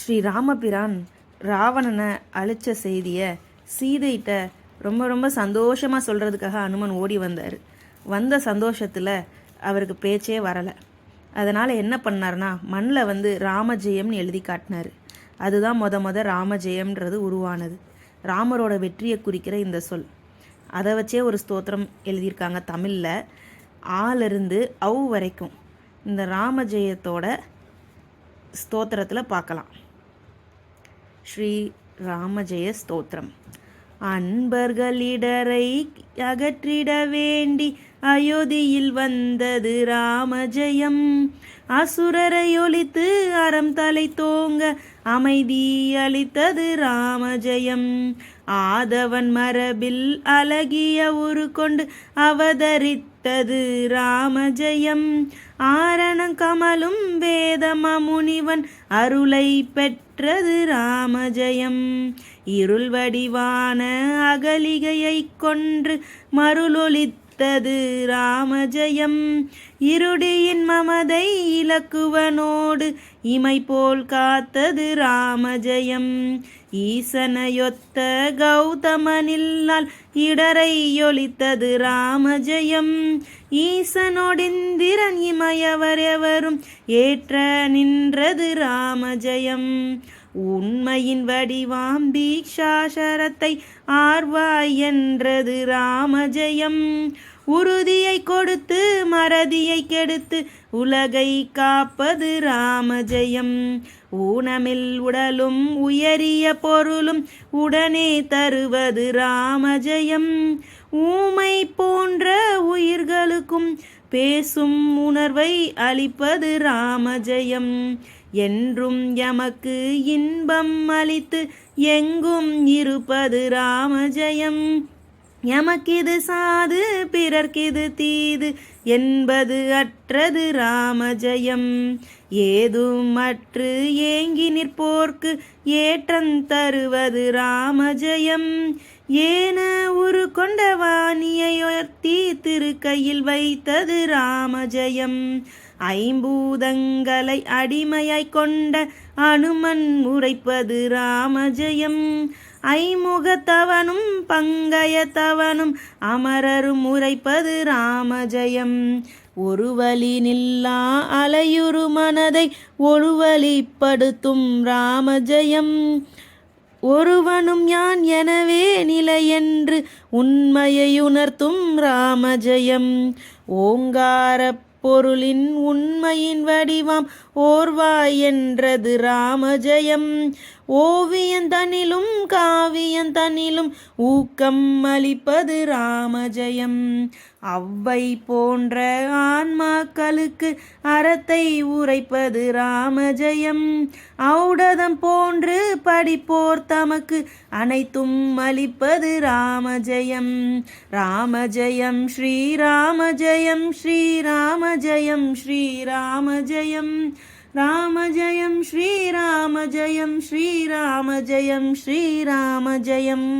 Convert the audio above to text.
ஸ்ரீ ராமபிரான் ராவணனை அழிச்ச செய்தியை சீதைகிட்ட ரொம்ப ரொம்ப சந்தோஷமாக சொல்கிறதுக்காக அனுமன் ஓடி வந்தார். வந்த சந்தோஷத்தில் அவருக்கு பேச்சே வரலை. அதனால் என்ன பண்ணார்னா மண்ணில் வந்து ராமஜெயம்னு எழுதி காட்டினார். அதுதான் மொத மொத ராமஜெயம்ன்றது உருவானது. ராமரோட வெற்றியை குறிக்கிற இந்த சொல். அதை வச்சே ஒரு ஸ்தோத்திரம் எழுதியிருக்காங்க தமிழில். ஆலிருந்து அவ் வரைக்கும் இந்த ராமஜெயத்தோட ஸ்தோத்திரத்தில் பார்க்கலாம். ஸ்ரீ ராமஜெய ஸ்தோத்திரம் அன்பர்களிடரை அகற்றிட வேண்டி அயோத்தியில் வந்தது ராமஜெயம். அசுரரை ஒழித்து அறம் தலை தோங்க அமைதி அளித்தது ராமஜெயம். ஆதவன் மரபில் அழகிய உரு கொண்டு அவதரித்தது ராமஜெயம். ஆரணம் கமலும் வேதம முனிவன் அருளை பெற்றது ராமஜெயம். இருள் வடிவான அகலிகையை கொன்று மருளொளித்தது ராமஜயம். இருடியின் மமதை இலக்குவனோடு இமை போல் காத்தது ராமஜயம். ஈசனையொத்த கௌதமனில்லால் இடரை ஒளித்தது ராமஜயம். ஈசனோடிந்திரன் இமையவர் எவரும் ஏற்ற நின்றது ராமஜயம். உண்மையின் வடிவாம் தீக்ஷாசரத்தை ஆர்வாய் என்றது ராமஜெயம். உறுதியை கொடுத்து மறதியை கெடுத்து உலகை காப்பது ராமஜெயம். ஊனமில் உடலும் உயரிய பொருளும் உடனே தருவது ராமஜெயம். ஊமை போன்ற உயிர்களுக்கும் பேசும் உணர்வை அளிப்பது ராமஜெயம். என்றும் எமக்கு இன்பம் அளித்து எங்கும் இருப்பது ராமஜயம். எமக்கிது சாது பிறர்க்கிது தீது என்பது அற்றது ராமஜெயம். ஏதுமற்று ஏங்கி நிற்போர்க்கு ஏற்றம் தருவது ராமஜெயம். ஏன உரு கொண்ட வாணியை உயர்த்தி திருக்கையில் வைத்தது ராமஜெயம். ஐம்பூதங்களை அடிமையாய் கொண்ட அனுமன் உரைப்பது ராமஜயம். ஐமுகத்தவனும் பங்கயத்தவனும் அமரரும் உரைப்பது ராமஜயம். ஒரு வழி நில்லா அலையுறு மனதை ஒருவழிப்படுத்தும் ராமஜயம். ஒருவனும் யான் எனவே நிலை என்று உண்மையை உணர்த்தும் ராமஜயம். ஓங்காரப் பொருளின் உண்மையின் வடிவாம் ஓர்வாய் என்றது ராமஜயம். ஓவியந்தனிலும் காவியந்தனிலும் ஊக்கம் அளிப்பது ராமஜயம். அவ்வை போன்ற ஆன்மாக்களுக்கு அறத்தை உரைப்பது ராமஜயம். ஔடதம் போன்று படிப்போர் தமக்கு அனைத்தும் அளிப்பது ராமஜெயம். ராமஜெயம் ஸ்ரீராம ஸ்ரீராமஜெயம் ஸ்ரீராமஜெயம் ராமஜெயம் ஸ்ரீராமஜெயம் ஸ்ரீராமஜெயம் ஸ்ரீராமஜெயம்